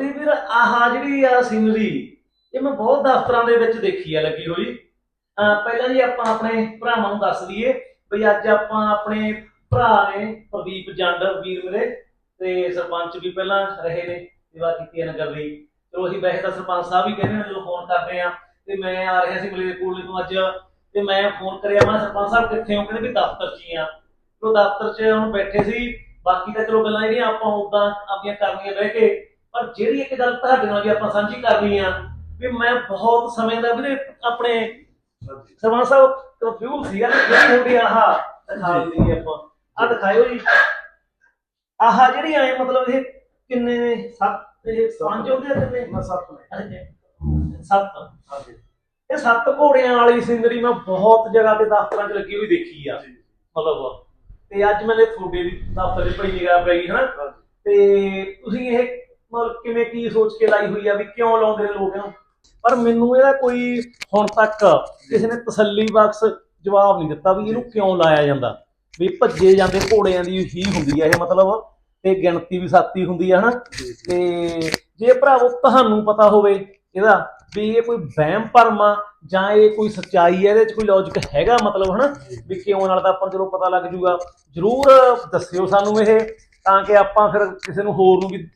ਕੁਲਦੀਪ ਵੀਰ ਆਹ ਜਿਹੜੀ ਆ ਸੀਨਰੀ, ਇਹ ਮੈਂ ਬਹੁਤ ਦਫ਼ਤਰਾਂ ਦੇ ਵਿੱਚ ਦੇਖੀ ਆ ਲੱਗੀ ਹੋਈ। ਅਹ ਪਹਿਲਾਂ ਜੀ ਆਪਾਂ ਆਪਣੇ ਭਰਾਵਾਂ ਨੂੰ ਦੱਸ ਦਈਏ ਵੀ ਅੱਜ ਆਪਾਂ ਆਪਣੇ ਭਰਾ ਨੇ ਪ੍ਰਦੀਪ ਜੰਡ ਵੀਰ ਮੇਰੇ ਤੇ ਸਰਪੰਚ ਵੀ ਪਹਿਲਾਂ ਰਹੇ ਨੇ ਸੇਵਾ ਕੀਤੀ ਹੈ ਨਗਰ ਦੀ। ਚਲੋ ਅਸੀਂ ਵੈਸੇ ਤਾਂ ਸਰਪੰਚ ਸਾਹਿਬ ਵੀ ਕਹਿੰਦੇ ਨੇ, ਜਦੋਂ ਫੋਨ ਕਰਦੇ ਆ ਤੇ ਮੈਂ ਆ ਰਿਹਾ ਸੀ ਮਲੇਰਕੋਟਲੇ ਤੋਂ ਅੱਜ ਤੇ ਮੈਂ ਫੋਨ ਕਰਿਆ, ਮੈਂ ਸਰਪੰਚ ਸਾਹਿਬ ਕਿੱਥੇ ਹੋ? ਕਹਿੰਦੇ ਵੀ ਦਫ਼ਤਰ 'ਚ ਹੀ ਆ। ਉਹ ਦਫ਼ਤਰ 'ਚ ਹੁਣ ਬੈਠੇ ਸੀ, ਬਾਕੀ ਤਾਂ ਚਲੋ ਗੱਲਾਂ ਜਿਹੜੀਆਂ ਆਪਾਂ ਉਦਾਂ ਆਪਣੀਆਂ ਕਰਨੀਆਂ ਬਹਿ ਕੇ ਪਰ ਜਿਹੜੀ ਇੱਕ ਗੱਲ ਤੁਹਾਡੇ ਨਾਲ ਵੀ ਆਪਾਂ ਸਾਂਝੀ ਕਰਨੀ ਆ ਵੀ ਮੈਂ ਬਹੁਤ ਸਮੇਂ ਦਾ ਵੀਰੇ ਆਪਣੇ ਸਰਪੰਚ ਸਾਹਿਬ ਕਨਫਿਊਜ਼ ਸੀਗਾ ਕਿ ਜਿਹੜੀ ਹੁੰਦੀ ਆਹ ਦਿਖਾ ਦਿੱਤੀ ਆਪਾਂ। ਆ ਦਿਖਾਇਓ ਜੀ। ਆਹ ਜਿਹੜੀ ਆਏ ਮਤਲਬ ਇਹ ਕਿੰਨੇ ਨੇ? ਸੱਤ? ਇਹ ਪੰਜ ਹੋ ਗਏ ਕਿੰਨੇ? ਮੈਂ ਸੱਤ ਨੇ। ਸੱਤ। ਹਾਂਜੀ ਇਹ ਸੱਤ ਘੋੜਿਆਂ ਵਾਲੀ ਸਿੰਦਰੀ ਮੈਂ ਬਹੁਤ ਜਗ੍ਹਾ ਤੇ ਦਫ਼ਤਰਾਂ 'ਚ ਲੱਗੀ ਹੋਈ ਦੇਖੀ ਆ। ਮਤਲਬ ਤੇ ਅੱਜ ਮੈਨੇ ਤੁਹਾਡੇ ਵੀ ਦਫ਼ਤਰ 'ਚ ਬੜੀ ਨਿਗਾਹ ਪਈ ਹਨਾ? ਹਾਂਜੀ। ਤੇ ਤੁਸੀਂ ਇਹ ਮਤਲਬ ਕਿਵੇਂ ਕੀ ਸੋਚ ਕੇ ਲਾਈ ਹੋਈ ਆ ਵੀ ਕਿਉਂ ਲਾਉਂਦੇ ਨੇ ਲੋਕ ਇਹਨੂੰ? ਪਰ ਮੈਨੂੰ ਇਹਦਾ ਕੋਈ ਹੁਣ ਤੱਕ ਕਿਸੇ ਨੇ ਤਸੱਲੀ ਬਖਸ਼ ਜਵਾਬ ਨਹੀਂ ਦਿੱਤਾ ਵੀ ਇਹਨੂੰ ਕਿਉਂ ਲਾਇਆ ਜਾਂਦਾ। ਵੀ ਭੱਜੇ ਜਾਂਦੇ ਘੋੜਿਆਂ ਦੀ ਹੀ ਹੁੰਦੀ ਆ ਇਹ ਮਤਲਬ ਤੇ ਗਿਣਤੀ ਵੀ ਸਾਤੀ ਹੁੰਦੀ ਆ ਹਨਾ? ਤੇ ਜੇ ਭਰਾਵੋ ਤੁਹਾਨੂੰ ਪਤਾ ਹੋਵੇ ਇਹਦਾ ਵੀ ਇਹ ਕੋਈ ਵਹਿਮ ਭਰਮ ਆ ਜਾਂ ਇਹ ਕੋਈ ਸੱਚਾਈ ਹੈ ਇਹਦੇ ਚ ਕੋਈ ਲੌਜੀਕ ਹੈਗਾ ਮਤਲਬ ਹਨਾ? ਵੀ ਕਿਉਂ ਨਾਲ ਤਾਂ ਆਪਾਂ ਚਲੋ ਪਤਾ ਲੱਗ ਜੂਗਾ। ਜਰੂਰ ਦੱਸਿਓ ਸਾਨੂੰ ਇਹ ਤਾਂ ਕਿ ਆਪਾਂ ਫਿਰ ਕਿਸੇ ਨੂੰ ਹੋਰ ਨੂੰ ਵੀ